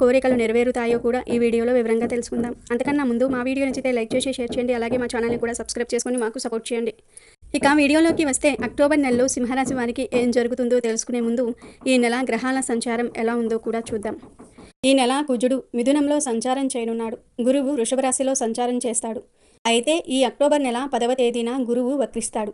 కోరికలు నెరవేరుతాయో కూడా ఈ వీడియోలో వివరంగా తెలుసుకుందాం. అంతకన్నా ముందు మా వీడియో నచ్చితే లైక్ చేసి షేర్ చేయండి. అలాగే మా ఛానల్ని కూడా సబ్స్క్రైబ్ చేసుకొని మాకు సపోర్ట్ చేయండి. ఇక వీడియోలోకి వస్తే అక్టోబర్ నెలలో సింహరాశి వారికి ఏం జరుగుతుందో తెలుసుకునే ముందు ఈ నెల గ్రహాల సంచారం ఎలా ఉందో కూడా చూద్దాం. ఈ నెల కుజుడు మిథునంలో సంచారం చేయనున్నాడు. గురువు వృషభరాశిలో సంచారం చేస్తాడు. అయితే ఈ అక్టోబర్ నెల పదవ తేదీన గురువు వక్రిస్తాడు.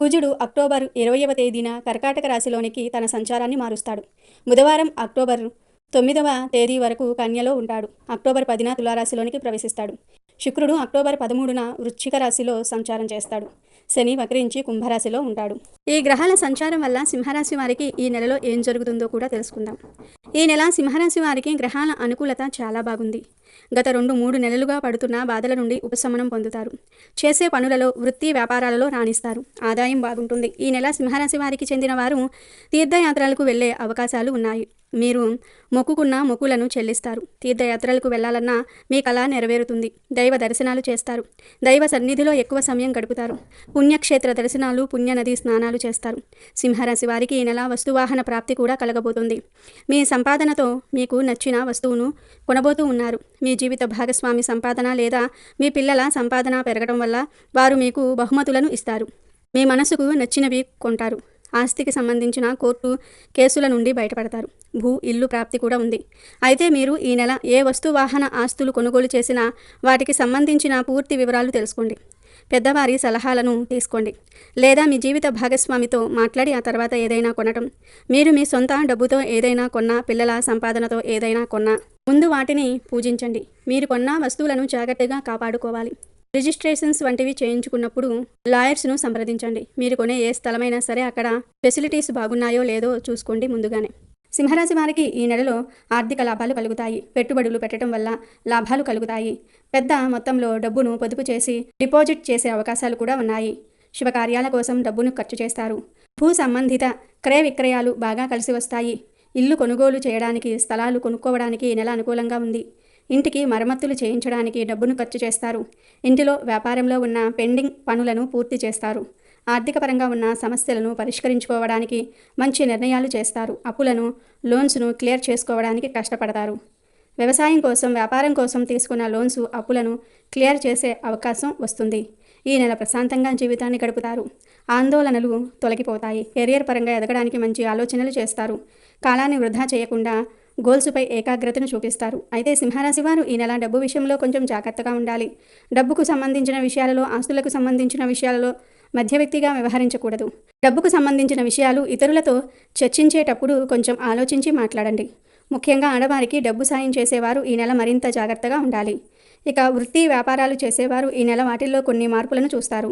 కుజుడు అక్టోబర్ ఇరవయవ తేదీన కర్కాటక రాశిలోనికి తన సంచారాన్ని మారుస్తాడు. బుధవారం అక్టోబర్ తొమ్మిదవ తేదీ వరకు కన్యలో ఉంటాడు. అక్టోబర్ పదిన తులారాశిలోనికి ప్రవేశిస్తాడు. శుక్రుడు అక్టోబర్ పదమూడున వృశ్చిక రాశిలో సంచారం చేస్తాడు. శని వక్రించి కుంభరాశిలో ఉంటాడు. ఈ గ్రహాల సంచారం వల్ల సింహరాశి వారికి ఈ నెలలో ఏం జరుగుతుందో కూడా తెలుసుకుందాం. ఈ నెల సింహరాశి వారికి గ్రహాల అనుకూలత చాలా బాగుంది. గత రెండు మూడు నెలలుగా పడుతున్న బాధల నుండి ఉపశమనం పొందుతారు. చేసే పనులలో వృత్తి వ్యాపారాలలో రాణిస్తారు. ఆదాయం బాగుంటుంది. ఈ నెల సింహరాశి వారికి చెందిన వారు తీర్థయాత్రలకు వెళ్ళే అవకాశాలు ఉన్నాయి. మీరు మొక్కుకున్న మొక్కులను చెల్లిస్తారు. తీర్థయాత్రలకు వెళ్ళాలన్నా మీ కళ నెరవేరుతుంది. దైవ దర్శనాలు చేస్తారు. దైవ సన్నిధిలో ఎక్కువ సమయం గడుపుతారు. పుణ్యక్షేత్ర దర్శనాలు పుణ్యనది స్నానాలు చేస్తారు. సింహరాశి వారికి ఈ నెల వస్తువాహన ప్రాప్తి కూడా కలగబోతుంది. మీ సంపాదనతో మీకు నచ్చిన వస్తువును కొనబోతూ ఉన్నారు. మీ జీవిత భాగస్వామి సంపాదన లేదా మీ పిల్లల సంపాదన పెరగడం వల్ల వారు మీకు బహుమతులను ఇస్తారు. మీ మనసుకు నచ్చినవి కొంటారు. ఆస్తికి సంబంధించిన కోర్టు కేసుల నుండి బయటపడతారు. భూ ఇల్లు ప్రాప్తి కూడా ఉంది. అయితే మీరు ఈ నెల ఏ వస్తు వాహన ఆస్తులు కొనుగోలు చేసినా వాటికి సంబంధించిన పూర్తి వివరాలు తెలుసుకోండి. పెద్దవారి సలహాలను తీసుకోండి. లేదా మీ జీవిత భాగస్వామితో మాట్లాడి ఆ తర్వాత ఏదైనా కొనటం. మీరు మీ సొంత డబ్బుతో ఏదైనా కొన్నా పిల్లల సంపాదనతో ఏదైనా కొన్నా ముందు వాటిని పూజించండి. మీరు కొన్న వస్తువులను జాగ్రత్తగా కాపాడుకోవాలి. రిజిస్ట్రేషన్స్ వంటివి చేయించుకున్నప్పుడు లాయర్స్ను సంప్రదించండి. మీరు కొనే ఏ స్థలమైనా సరే అక్కడ ఫెసిలిటీస్ బాగున్నాయో లేదో చూసుకోండి ముందుగానే. సింహరాశి వారికి ఈ నెలలో ఆర్థిక లాభాలు కలుగుతాయి. పెట్టుబడులు పెట్టడం వల్ల లాభాలు కలుగుతాయి. పెద్ద మొత్తంలో డబ్బును పొదుపు చేసి డిపాజిట్ చేసే అవకాశాలు కూడా ఉన్నాయి. శుభకార్యాల కోసం డబ్బును ఖర్చు చేస్తారు. భూ సంబంధిత క్రయ విక్రయాలు బాగా కలిసి వస్తాయి. ఇల్లు కొనుగోలు చేయడానికి స్థలాలు కొనుక్కోవడానికి ఈ నెల అనుకూలంగా ఉంది. ఇంటికి మరమ్మతులు చేయించడానికి డబ్బును ఖర్చు చేస్తారు. ఇంటిలో వ్యాపారంలో ఉన్న పెండింగ్ పనులను పూర్తి చేస్తారు. ఆర్థికపరంగా ఉన్న సమస్యలను పరిష్కరించుకోవడానికి మంచి నిర్ణయాలు చేస్తారు. అప్పులను లోన్స్ను క్లియర్ చేసుకోవడానికి కష్టపడతారు. వ్యవసాయం కోసం వ్యాపారం కోసం తీసుకున్న లోన్స్ అప్పులను క్లియర్ చేసే అవకాశం వస్తుంది. ఈ నెల ప్రశాంతంగా జీవితాన్ని గడుపుతారు. ఆందోళనలు తొలగిపోతాయి. కెరియర్ పరంగా ఎదగడానికి మంచి ఆలోచనలు చేస్తారు. కాలాన్ని వృధా చేయకుండా గోల్స్పై ఏకాగ్రతను చూపిస్తారు. అయితే సింహరాశి వారు ఈ నెల డబ్బు విషయంలో కొంచెం జాగ్రత్తగా ఉండాలి. డబ్బుకు సంబంధించిన విషయాలలో ఆస్తులకు సంబంధించిన విషయాలలో మధ్య వ్యక్తిగా వ్యవహరించకూడదు. డబ్బుకు సంబంధించిన విషయాలు ఇతరులతో చర్చించేటప్పుడు కొంచెం ఆలోచించి మాట్లాడండి. ముఖ్యంగా ఆడవారికి డబ్బు సాయం చేసేవారు ఈ నెల మరింత జాగ్రత్తగా ఉండాలి. ఇక వృత్తి వ్యాపారాలు చేసేవారు ఈ నెల వాటిల్లో కొన్ని మార్పులను చూస్తారు.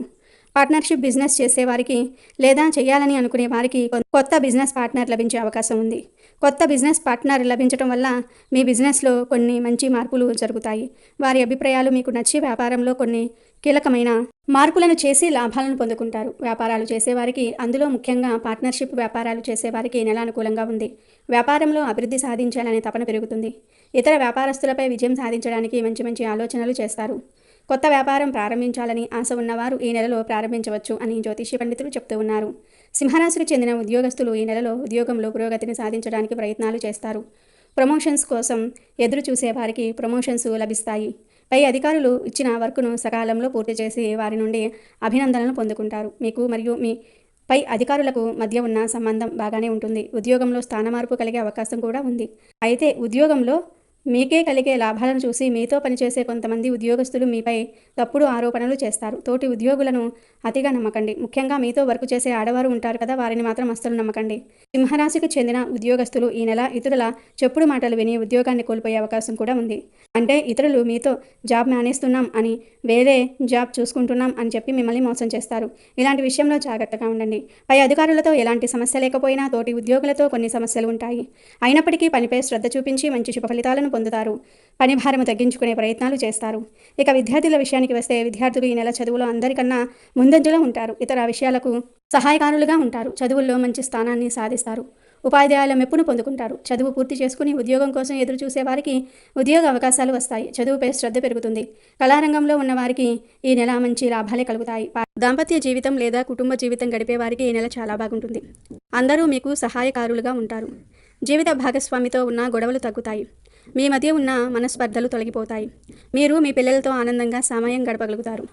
పార్ట్నర్షిప్ బిజినెస్ చేసేవారికి లేదా చేయాలని అనుకునే వారికి కొత్త బిజినెస్ పార్ట్నర్ లభించే అవకాశం ఉంది. కొత్త బిజినెస్ పార్ట్నర్ లభించడం వల్ల మీ బిజినెస్లో కొన్ని మంచి మార్పులు జరుగుతాయి. వారి అభిప్రాయాలు మీకు నచ్చి వ్యాపారంలో కొన్ని కీలకమైన మార్పులను చేసి లాభాలను పొందుకుంటారు. వ్యాపారాలు చేసేవారికి అందులో ముఖ్యంగా పార్ట్నర్షిప్ వ్యాపారాలు చేసేవారికి నెల అనుకూలంగా ఉంది. వ్యాపారంలో అభివృద్ధి సాధించాలనే తపన పెరుగుతుంది. ఇతర వ్యాపారస్తులపై విజయం సాధించడానికి మంచి మంచి ఆలోచనలు చేస్తారు. కొత్త వ్యాపారం ప్రారంభించాలని ఆశ ఉన్నవారు ఈ నెలలో ప్రారంభించవచ్చు అని జ్యోతిషి పండితులు చెప్తూ ఉన్నారు. సింహరాశికి చెందిన ఉద్యోగస్తులు ఈ నెలలో ఉద్యోగంలో పురోగతిని సాధించడానికి ప్రయత్నాలు చేస్తారు. ప్రమోషన్స్ కోసం ఎదురు చూసే వారికి ప్రమోషన్స్ లభిస్తాయి. పై అధికారులు ఇచ్చిన వర్క్ను సకాలంలో పూర్తి చేసి వారి నుండి అభినందనలు పొందుకుంటారు. మీకు మరియు మీ పై అధికారులకు మధ్య ఉన్న సంబంధం బాగానే ఉంటుంది. ఉద్యోగంలో స్థానమార్పు కలిగే అవకాశం కూడా ఉంది. అయితే ఉద్యోగంలో మీకే కలిగే లాభాలను చూసి మీతో పనిచేసే కొంతమంది ఉద్యోగస్తులు మీపై తప్పుడు ఆరోపణలు చేస్తారు. తోటి ఉద్యోగులను అతిగా నమ్మకండి. ముఖ్యంగా మీతో వర్క్ చేసే ఆడవారు ఉంటారు కదా వారిని మాత్రం అస్సలు నమ్మకండి. సింహరాశికి చెందిన ఉద్యోగస్తులు ఈ నెల ఇతరుల చెప్పుడు మాటలు విని ఉద్యోగాన్ని కోల్పోయే అవకాశం కూడా ఉంది. అంటే ఇతరులు మీతో జాబ్ మానేస్తున్నాం అని వేరే జాబ్ చూసుకుంటున్నాం అని చెప్పి మిమ్మల్ని మోసం చేస్తారు. ఇలాంటి విషయంలో జాగ్రత్తగా ఉండండి. పై అధికారులతో ఎలాంటి సమస్య లేకపోయినా తోటి ఉద్యోగులతో కొన్ని సమస్యలు ఉంటాయి. అయినప్పటికీ పనిపై శ్రద్ధ చూపించి మంచి శుభ ఫలితాలను పొందుతారు. పనిభారము తగ్గించుకునే ప్రయత్నాలు చేస్తారు. ఇక విద్యార్థుల విషయానికి వస్తే విద్యార్థులు ఈ నెల చదువులో అందరికన్నా ముందంజలో ఉంటారు. ఇతర విషయాలకు సహాయకారులుగా ఉంటారు. చదువుల్లో మంచి స్థానాన్ని సాధిస్తారు. ఉపాధ్యాయుల మెప్పును పొందుకుంటారు. చదువు పూర్తి చేసుకుని ఉద్యోగం కోసం ఎదురు చూసే వారికి ఉద్యోగ అవకాశాలు వస్తాయి. చదువుపై శ్రద్ధ పెరుగుతుంది. కళారంగంలో ఉన్న వారికి ఈ నెల మంచి లాభాలే కలుగుతాయి. దాంపత్య జీవితం లేదా కుటుంబ జీవితం గడిపే వారికి ఈ నెల చాలా బాగుంటుంది. అందరూ మీకు సహాయకారులుగా ఉంటారు. జీవిత భాగస్వామితో ఉన్న గొడవలు తగ్గుతాయి. మీ మధ్య ఉన్న మనస్పర్ధలు తొలగిపోతాయి. మీరు మీ పిల్లలతో ఆనందంగా సమయం గడపగలుగుతారు.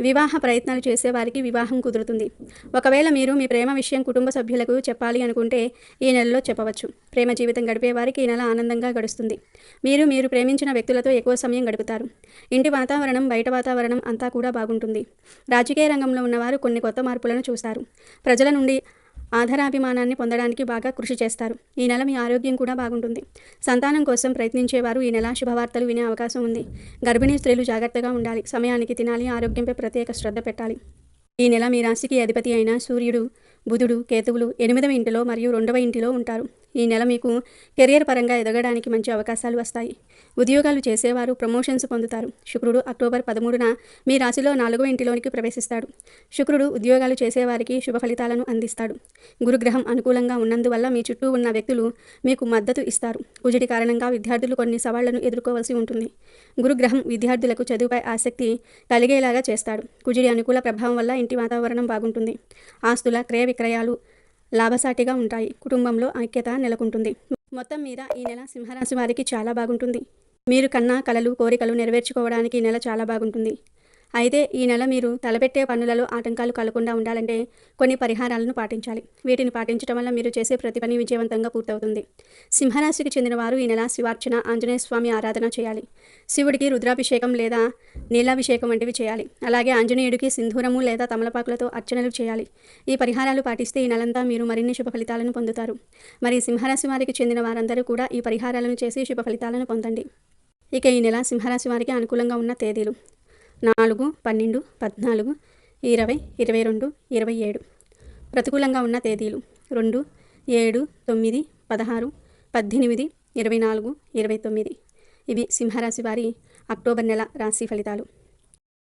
వివాహ ప్రయత్నాలు చేసేవారికి వివాహం కుదురుతుంది. ఒకవేళ మీరు మీ ప్రేమ విషయం కుటుంబ సభ్యులకు చెప్పాలి అనుకుంటే ఈ నెలలో చెప్పవచ్చు. ప్రేమ జీవితం గడిపే వారికి ఈ నెల ఆనందంగా గడుస్తుంది. మీరు మీరు ప్రేమించిన వ్యక్తులతో ఎక్కువ సమయం గడుపుతారు. ఇంటి వాతావరణం బయట వాతావరణం అంతా కూడా బాగుంటుంది. రాజకీయ రంగంలో ఉన్నవారు కొన్ని కొత్త మార్పులను చూస్తారు. ప్రజల నుండి ఆధారాభిమానాన్ని పొందడానికి బాగా కృషి చేస్తారు. ఈ నెల మీ ఆరోగ్యం కూడా బాగుంటుంది. సంతానం కోసం ప్రయత్నించేవారు ఈ నెల శుభవార్తలు వినే అవకాశం ఉంది. గర్భిణీ స్త్రీలు జాగ్రత్తగా ఉండాలి. సమయానికి తినాలి. ఆరోగ్యంపై ప్రత్యేక శ్రద్ధ పెట్టాలి. ఈ నెల మీ రాశికి అధిపతి అయిన సూర్యుడు బుధుడు కేతువులు ఎనిమిదవ ఇంటిలో మరియు రెండవ ఇంటిలో ఉంటారు. ఈ నెల మీకు కెరియర్ పరంగా ఎదగడానికి మంచి అవకాశాలు వస్తాయి. ఉద్యోగాలు చేసేవారు ప్రమోషన్స్ పొందుతారు. శుక్రుడు అక్టోబర్ పదమూడున మీ రాశిలో నాలుగో ఇంటిలోనికి ప్రవేశిస్తాడు. శుక్రుడు ఉద్యోగాలు చేసేవారికి శుభ ఫలితాలను అందిస్తాడు. గురుగ్రహం అనుకూలంగా ఉన్నందువల్ల మీ చుట్టూ ఉన్న వ్యక్తులు మీకు మద్దతు ఇస్తారు. కుజుడి కారణంగా విద్యార్థులు కొన్ని సవాళ్ళను ఎదుర్కోవాల్సి ఉంటుంది. గురుగ్రహం విద్యార్థులకు చదువుపై ఆసక్తి కలిగేలాగా చేస్తాడు. కుజుడి అనుకూల ప్రభావం వల్ల ఇంటి వాతావరణం బాగుంటుంది. ఆస్తుల క్రయ విక్రయాలు లాభసాటిగా ఉంటాయి. కుటుంబంలో ఐక్యత నెలకొంటుంది. మొత్తం మీద ఈ నెల సింహరాశి వారికి చాలా బాగుంటుంది. మీరు కన్నా కలలు కోరికలు నెరవేర్చుకోవడానికి ఈ నెల చాలా బాగుంటుంది. అయితే ఈ నెల మీరు తలపెట్టే పనులలో ఆటంకాలు కలగకుండా ఉండాలంటే కొన్ని పరిహారాలను పాటించాలి. వీటిని పాటించడం వల్ల మీరు చేసే ప్రతి పని విజయవంతంగా పూర్తవుతుంది. సింహరాశికి చెందిన వారు ఈ నెల శివార్చన ఆంజనేయ స్వామి ఆరాధన చేయాలి. శివుడికి రుద్రాభిషేకం లేదా నీలాభిషేకం వంటివి చేయాలి. అలాగే ఆంజనేయుడికి సింధూరము లేదా తమలపాకులతో అర్చనలు చేయాలి. ఈ పరిహారాలు పాటిస్తే ఈ నెలంతా మీరు మరిన్ని శుభ ఫలితాలను పొందుతారు. మరి సింహరాశి వారికి చెందిన వారందరూ కూడా ఈ పరిహారాలను చేసి శుభ ఫలితాలను పొందండి. ఇక ఈ నెల సింహరాశి వారికి అనుకూలంగా ఉన్న తేదీలు. నాలుగు పన్నెండు పద్నాలుగు ఇరవై ఇరవై రెండు ఇరవై ఏడు. ప్రతికూలంగా ఉన్న తేదీలు. రెండు ఏడు తొమ్మిది పదహారు పద్దెనిమిది ఇరవై నాలుగు ఇరవై తొమ్మిది. ఇవి సింహరాశి వారి అక్టోబర్ నెల రాశి ఫలితాలు.